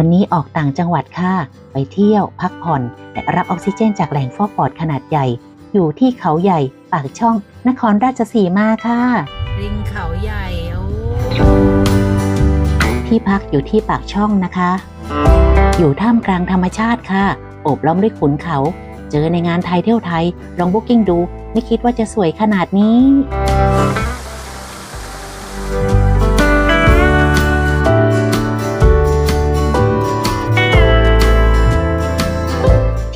วันนี้ออกต่างจังหวัดค่ะ ไปเที่ยว พักผ่อน และรับออกซิเจนจากแหล่งฟอกปอดขนาดใหญ่ อยู่ที่เขาใหญ่ ปากช่อง นครราชสีมาค่ะ ริมเขาใหญ่โอ้ที่พักอยู่ที่ปากช่องนะคะ อยู่ท่ามกลางธรรมชาติค่ะ โอบล้อมด้วยขุนเขา เจอในงานไทยเที่ยวไทย ลองบุ๊กิ้งดู ไม่คิดว่าจะสวยขนาดนี้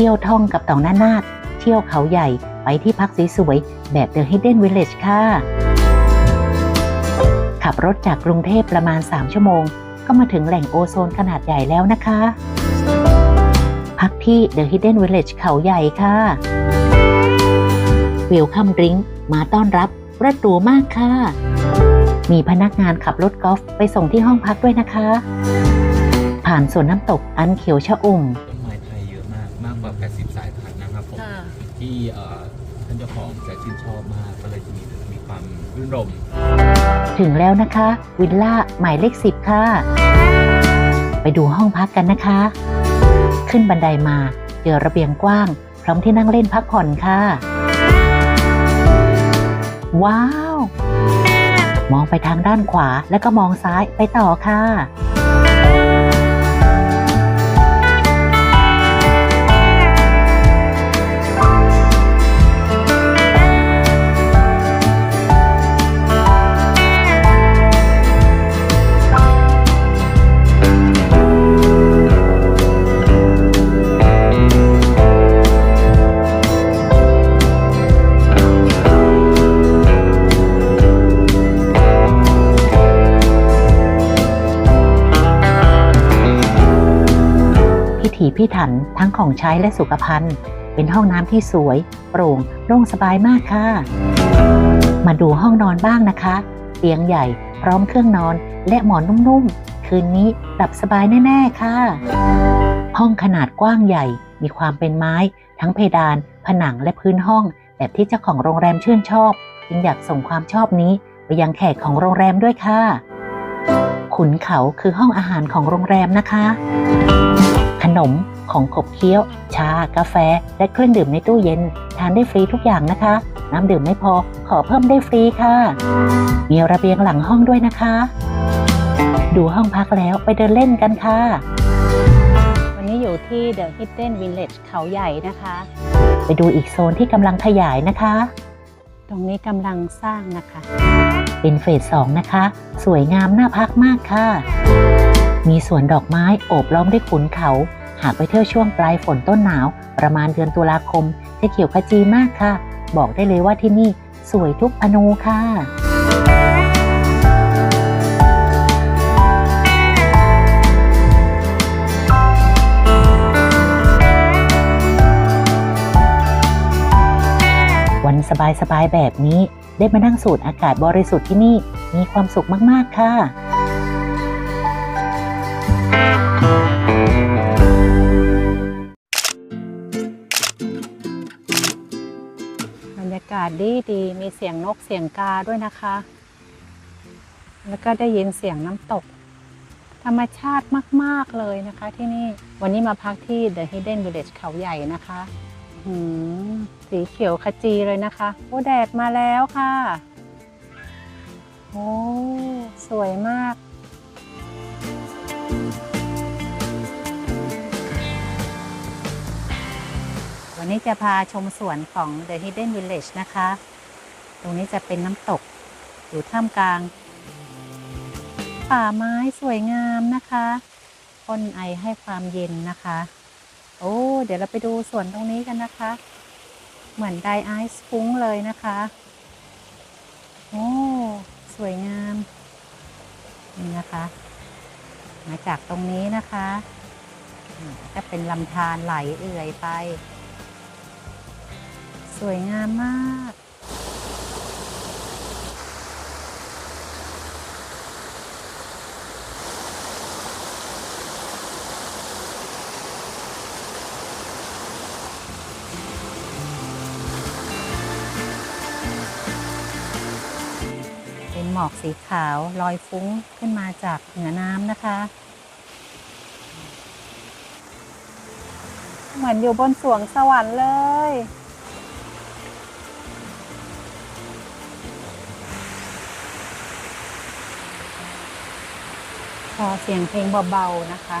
ที่ยวท่องกับต่องหน้านาดเที่ยวเขาใหญ่ไปที่พักสวยๆแบบ The Hidden Village ค่ะ ขับรถจากกรุงเทพประมาณ 3 ชั่วโมง ก็มาถึงแหล่งโอโซนขนาดใหญ่แล้วนะคะ พักที่ The Hidden Village เขาใหญ่ค่ะวิลคัมดริงมาต้อนรับรถหรูมากค่ะ มีพนักงานขับรถกอล์ฟไปส่งที่ห้องพักด้วยนะคะ ผ่านสวนน้ำตกอันเขียวชะอุ่ม ที่ท่านเจ้าของจะชื่นชอบมากก็เลยจะมีมีความรื่นรม ถึงแล้วนะคะ วิลล่าหมายเลขสิบค่ะ ไปดูห้องพักกันนะคะ ขึ้นบันไดมาเจอระเบียงกว้าง พร้อมที่นั่งเล่นพักผ่อนค่ะ ว้าว มองไปทางด้านขวาแล้วก็มองซ้ายไปต่อค่ะ พิถีพิถันทั้งของใช้และสุขภัณฑ์ เป็นห้องน้ำที่สวย โปร่งโล่งสบายมากค่ะ มาดูห้องนอนบ้างนะคะ เตียงใหญ่พร้อมเครื่องนอนและหมอนนุ่มๆ คืนนี้หลับสบายแน่ ๆ ค่ะ ห้องขนาดกว้างใหญ่มีความเป็นไม้ ทั้งเพดาน ผนังและพื้นห้อง แบบที่เจ้าของโรงแรมชื่นชอบ จึงอยากส่งความชอบนี้ไปยังแขกของโรงแรมด้วยค่ะ ขุนเขาคือห้องอาหารของโรงแรมนะคะ ขนมของขบเคี้ยว ชา กาแฟ และเครื่องดื่มในตู้เย็น ทานได้ฟรีทุกอย่างนะคะ น้ำดื่มไม่พอขอเพิ่มได้ฟรีค่ะ มีระเบียงหลังห้องด้วยนะคะ ดูห้องพักแล้วไปเดินเล่นกันค่ะ วันนี้อยู่ที่ The Hidden Village เขาใหญ่นะคะ ไปดูอีกโซนที่กำลังขยายนะคะ ตรงนี้กำลังสร้างนะคะ เป็นเฟสสองนะคะ สวยงามน่าพักมากค่ะ มีสวนดอกไม้โอบล้อมด้วยขุนเขา หากไปเที่ยวช่วงปลายฝนต้นหนาว ประมาณเดือนตุลาคม จะเขียวขจีมากค่ะ บอกได้เลยว่าที่นี่สวยทุกอนูค่ะวันสบายๆแบบนี้ได้มานั่งสูดอากาศบริสุทธิ์ที่นี่มีความสุขมากๆค่ะากาศดีดีมีเสียงนกเสียงกาด้วยนะคะ แล้วก็ได้ยินเสียงน้ำตก ธรรมชาติมาก ๆ เลยนะคะที่นี่ วันนี้มาพักที่ The Hidden Village เขาใหญ่นะคะหืมสีเขียวขจีเลยนะคะ โอ้แดดมาแล้วค่ะ โอ้ สวยมาก วันนี้จะพาชมสวนของ The Hidden Village นะคะ ตรงนี้จะเป็นน้ำตกอยู่ท่ามกลาง ป่าไม้สวยงามนะคะพ่นไอให้ความเย็นนะคะ โอ้ เดี๋ยวเราไปดูสวนตรงนี้กันนะคะ เหมือนไดไอซ์ฟุ้งเลยนะคะ โอ้ สวยงาม นี่นะคะ มาจากตรงนี้นะคะอืมจะเป็นลำธารไหลเอื่อยไป สวยงามมาก เป็นหมอกสีขาวลอยฟุ้งขึ้นมาจากเหนือน้ำนะคะ เหมือนอยู่บนสวงสวรรค์เลย อเสียงเพลงเบาๆนะคะ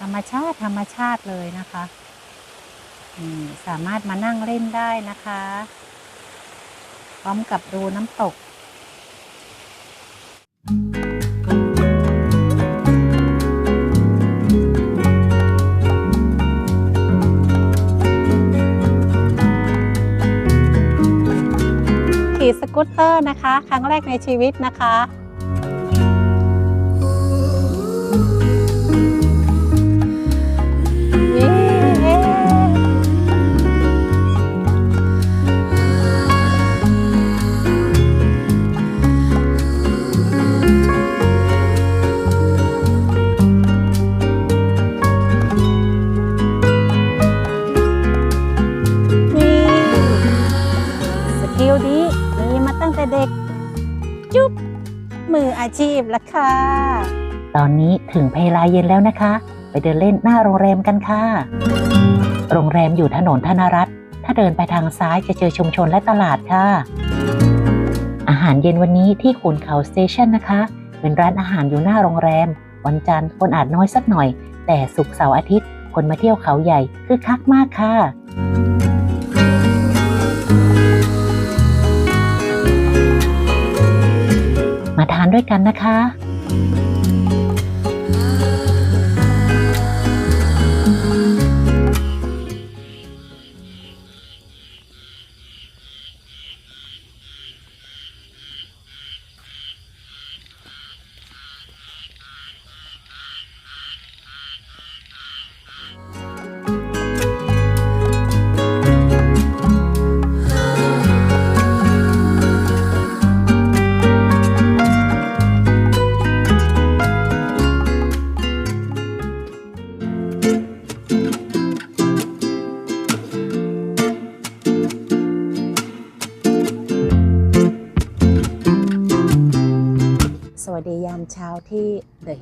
ธรรมชาติธรรมชาติเลยนะคะสามารถมานั่งเล่นได้นะคะ พร้อมกับดูน้ำตก ขี่สกูตเตอร์นะคะ ครั้งแรกในชีวิตนะคะ มีมาตั้งแต่เด็ก จุ๊บ มืออาชีพละค่ะ ตอนนี้ถึงเพลาเย็นแล้วนะคะ ไปเดินเล่นหน้าโรงแรมกันค่ะ โรงแรมอยู่ถนนธนรัตน์ถ้าเดินไปทางซ้ายจะเจอชุมชนและตลาดค่ะ อาหารเย็นวันนี้ที่ขุนเขาสเตชันนะคะ เป็นร้านอาหารอยู่หน้าโรงแรม วันจันทร์คนอาจน้อยสักหน่อย แต่ศุกร์เสาร์อาทิตย์ คนมาเที่ยวเขาใหญ่คือคักมากค่ะานด้วยกันนะคะ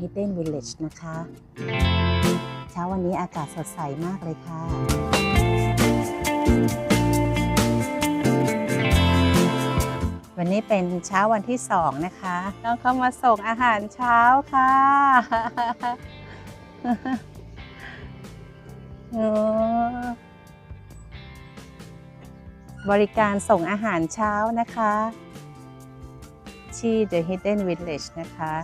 Hidden Village นะคะ เช้าวันนี้อากาศสดใสมากเลยค่ะ วันนี้เป็นเช้าวันที่สองนะคะน้องเข้ามาส่งอาหารเช้าค่ะโอ้บริการส่งอาหารเช้านะคะ ที่ The Hidden Village นะคะ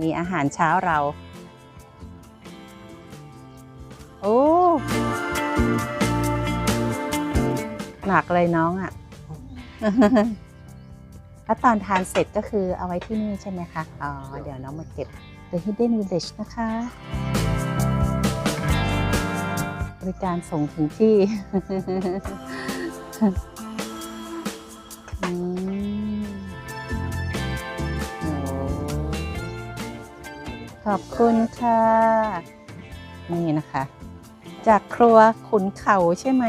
มีอาหารเช้าเรา โอ้หนักเลยน้องอะ่ะ แล้วตอนทานเสร็จก็คือเอาไว้ที่นี่ใช่ไหมคะ อ๋อ เดี๋ยวน้องมาเก็บ The Hidden Village นะคะ บริการส่งถึงที่ ขอบคุณค่ะ นี่นะคะ จากครัวขุนเขาใช่ไหม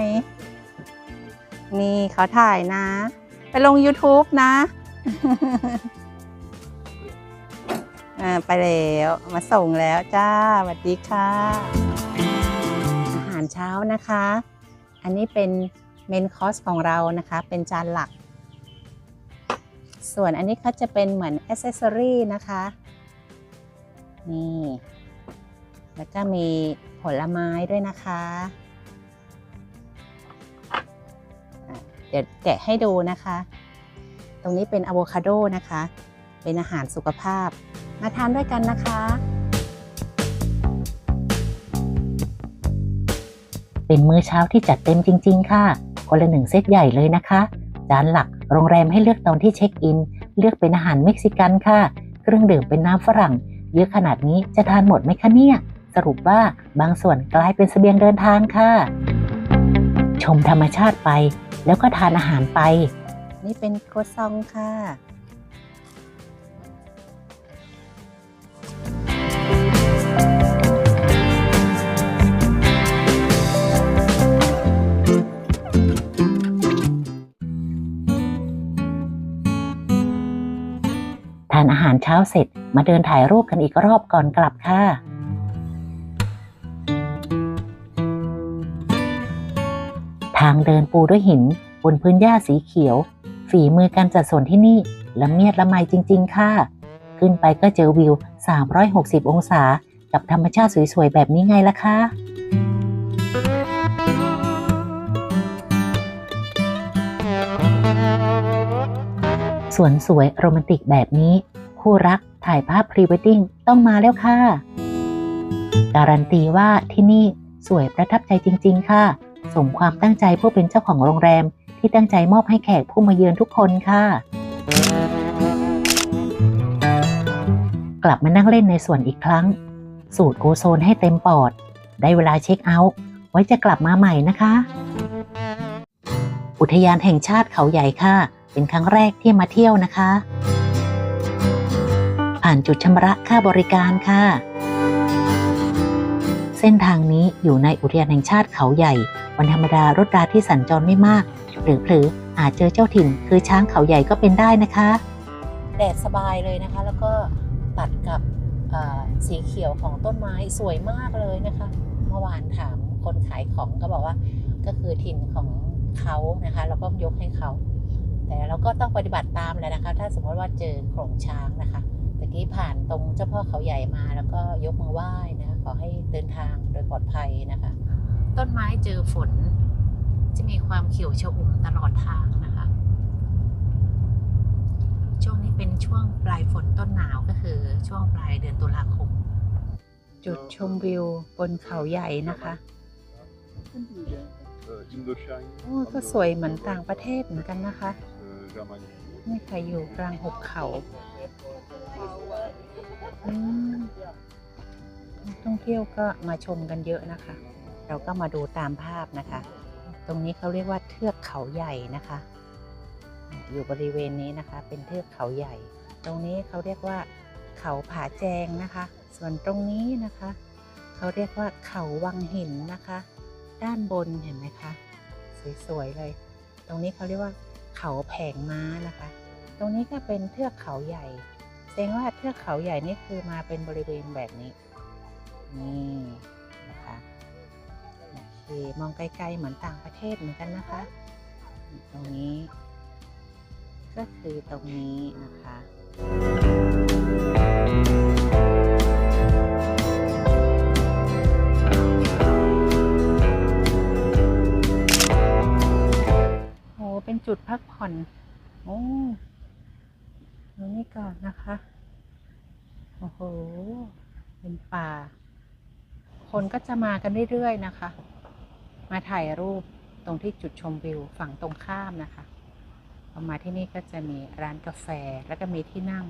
นี่เขาถ่ายนะ ไปลง YouTube นะอ่าไปแล้วมาส่งแล้วจ้าสวัสดีค่ะ อาหารเช้านะคะ อันนี้เป็นเมนคอร์สของเรานะคะ เป็นจานหลัก ส่วนอันนี้เขาจะเป็นเหมือนอ c เซสซอรี่นะคะ นี่ แล้วก็มีผลไม้ด้วยนะคะะเดี๋ยวแกะให้ดูนะคะ ตรงนี้เป็นอะโวคาโดนะคะ เป็นอาหารสุขภาพ มาทานด้วยกันนะคะเป็นมื้อเช้าที่จัดเต็มจริง ๆ ค่ะ คนละหนึ่งเซตใหญ่เลยนะคะ จานหลักโรงแรมให้เลือกตอนที่เช็คอิน เลือกเป็นอาหารเม็กซิกันค่ะ เครื่องดื่มเป็นน้ำฝรั่ง เยอะขนาดนี้จะทานหมดไหมคะเนี่ย สรุปว่าบางส่วนกลายเป็นเสบียงเดินทางค่ะ ชมธรรมชาติไป แล้วก็ทานอาหารไป นี่เป็นโครซองค่ะารเช้าเสร็จมาเดินถ่ายรูปกันอีกรอบก่อนกลับค่ะทางเดินปูด้วยหิน บนพื้นหญ้าสีเขียว ฝีมือการจัดสวนที่นี่ละเมียดละไมจริง ๆ ค่ะ ขึ้นไปก็เจอวิว 360 องศา กับธรรมชาติสวย ๆ แบบนี้ไงล่ะคะสวนสวยโรแมนติกแบบนี้ คู่รักถ่ายภาพพรีเวดดิ้งต้องมาแล้วค่ะ การันตีว่าที่นี่สวยประทับใจจริง ๆ ค่ะ สมความตั้งใจผู้เป็นเจ้าของโรงแรม ที่ตั้งใจมอบให้แขกผู้มาเยือนทุกคนค่ะ กลับมานั่งเล่นในสวนอีกครั้ง สูตรโอโซนให้เต็มปอด ได้เวลาเช็คเอาท์ไว้จะกลับมาใหม่นะคะ อุทยานแห่งชาติเขาใหญ่ค่ะ เป็นครั้งแรกที่มาเที่ยวนะคะ ผ่านจุดชำระค่าบริการค่ะ เส้นทางนี้อยู่ในอุทยานแห่งชาติเขาใหญ่ วันธรรมดารถราที่สัญจรไม่มาก หรือเผลออาจเจอเจ้าถิ่น คือช้างเขาใหญ่ก็เป็นได้นะคะ แดดสบายเลยนะคะ แล้วก็ตัดกับสีเขียวของต้นไม้สวยมากเลยนะคะ เมื่อวานถามคนขายของก็บอกว่าก็คือถิ่นของเขานะคะเราก็ยกให้เขา แต่เราก็ต้องปฏิบัติตามแหละนะคะ ถ้าสมมติว่าเจอโขลงช้างนะคะ ตะกี้ผ่านตรงเจ้าพ่อเขาใหญ่มาแล้วก็ยกมือไหว้นะคะขอให้เดินทางโดยปลอดภัยนะคะ ต้นไม้เจอฝน จะมีความเขียวชอุ่มตลอดทางนะคะ ช่วงนี้เป็นช่วงปลายฝนต้นหนาวก็คือช่วงปลายเดือนตุลาคม จุดชมวิวบนเขาใหญ่นะคะโอ้ก็สวยเหมือนต่างประเทศเหมือนกันนะคะ นี่ค่ะอยู่กลางหุบเขานักท่องเที่ยวก็มาชมกันเยอะนะคะ เราก็มาดูตามภาพนะคะ ตรงนี้เขาเรียกว่าเทือกเขาใหญ่นะคะ อยู่บริเวณนี้นะคะ เป็นเทือกเขาใหญ่ ตรงนี้เขาเรียกว่า เขาผาแจงนะคะ ส่วนตรงนี้นะคะ เขาเรียกว่าเขาวังหินนะคะ ด้านบนเห็นไหมคะ สวยๆเลย ตรงนี้เขาเรียกว่า เขาแผงม้านะคะ ตรงนี้ก็เป็นเทือกเขาใหญ่แสดงว่าเทือกเขาใหญ่นี่คือมาเป็นบริเวณแบบนี้ นี่นะคะโอเคมองไกลๆเหมือนต่างประเทศเหมือนกันนะคะ ตรงนี้ ก็คือตรงนี้นะคะ เป็นจุดพักผ่อน โอ้ตรงนี้ก่อนนะคะ โอ้โห เป็นป่า คนก็จะมากันเรื่อยๆนะคะ มาถ่ายรูปตรงที่จุดชมวิวฝั่งตรงข้ามนะคะพอมาที่นี่ก็จะมีร้านกาแฟแล้วก็มีที่นั่ง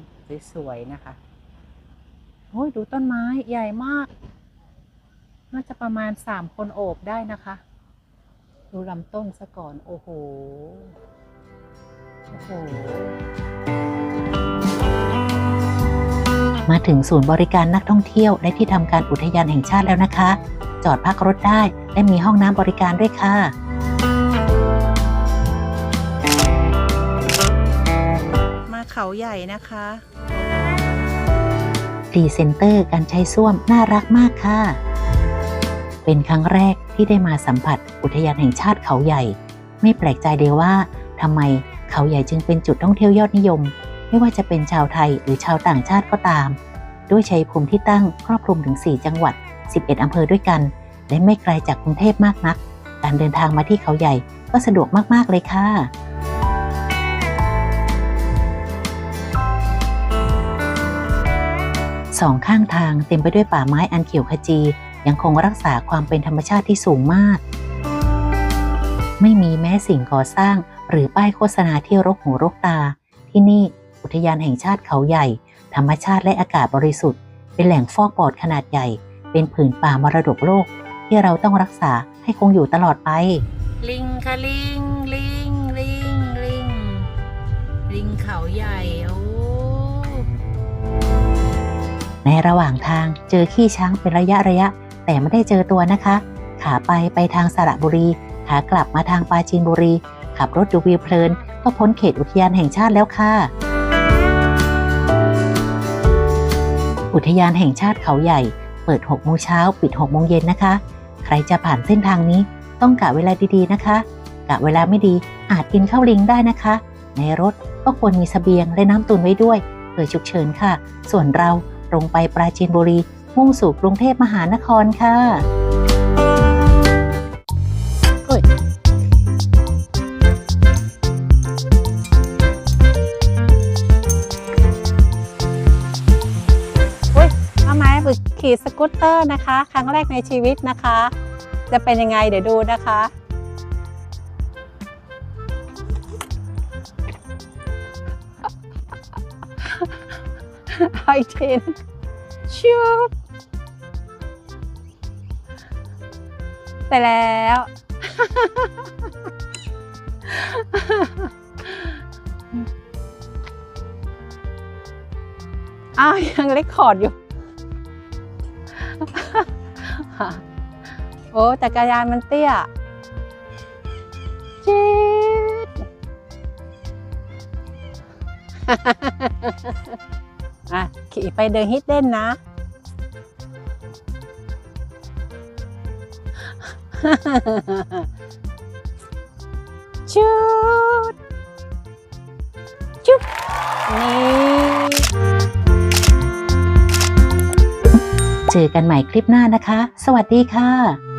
สวยๆนะคะ โอ้ยดูต้นไม้ใหญ่มาก น่าจะประมาณสามคนโอบได้นะคะ ดูลำต้นซะก่อน โอ้โห โอ้โห มาถึงศูนย์บริการนักท่องเที่ยวและที่ทำการอุทยานแห่งชาติแล้วนะคะ จอดพักรถได้และมีห้องน้ำบริการด้วยค่ะมาเขาใหญ่นะคะพรีเซนเตอร์การใช้ส้วมน่ารักมากค่ะ เป็นครั้งแรกที่ได้มาสัมผัสอุทยานแห่งชาติเขาใหญ่ ไม่แปลกใจเลยว่าทำไมเขาใหญ่จึงเป็นจุดท่องเที่ยวยอดนิยม ไม่ว่าจะเป็นชาวไทยหรือชาวต่างชาติก็ตาม ด้วยชัยภูมิที่ตั้งครอบคลุมถึง 4 จังหวัด 11 อำเภอด้วยกัน และไม่ไกลจากกรุงเทพมากนัก การเดินทางมาที่เขาใหญ่ก็สะดวกมากๆเลยค่ะสองข้างทางเต็มไปด้วยป่าไม้อันเขียวขจี ยังคงรักษาความเป็นธรรมชาติที่สูงมาก ไม่มีแม้สิ่งก่อสร้างหรือป้ายโฆษณาที่รกหูรกตา ที่นี่อุทยานแห่งชาติเขาใหญ่ ธรรมชาติและอากาศบริสุทธิ์ เป็นแหล่งฟอกปอดขนาดใหญ่ เป็นผืนป่ามรดกโลก ที่เราต้องรักษาให้คงอยู่ตลอดไป ลิงค่ะลิงลิงลิงลิงลิงเขาใหญ่โอ้ในระหว่างทางเจอขี้ช้างเป็นระยะระยะ แต่ไม่ได้เจอตัวนะคะ ขาไปไปทางสระบุรี ขากลับมาทางปราจีนบุรี ขับรถดูวิวเพลิน ก็พ้นเขตอุทยานแห่งชาติแล้วค่ะ อุทยานแห่งชาติเขาใหญ่ เปิด6โมงเช้าปิด6โมงเย็นนะคะ ใครจะผ่านเส้นทางนี้ต้องกะเวลาดีๆนะคะ กะเวลาไม่ดีอาจกินข้าวลิงได้นะคะ ในรถก็ควรมีสเสบียงและน้ำตุนไว้ด้วยเผื่อฉุกเฉินค่ะ ส่วนเราตรงไปปราจีนบุรี มุ่งสู่กรุงเทพมหานครค่ะอุ้ยเอาไหมฝึกขี่สกูตเตอร์นะคะ ครั้งแรกในชีวิตนะคะ จะเป็นยังไงเดี๋ยวดูนะคะเอาอีกทีนะชิว แต่แล้ว อ้าว ยังเล็กคอร์ดอยู่ โอ้จักรยานมันเตี้ยจี๊ดอะ ขี่ไปเดินฮิดเด้นนะ ชุดชุบนี่เจอกันใหม่คลิปหน้านะคะ สวัสดีค่ะ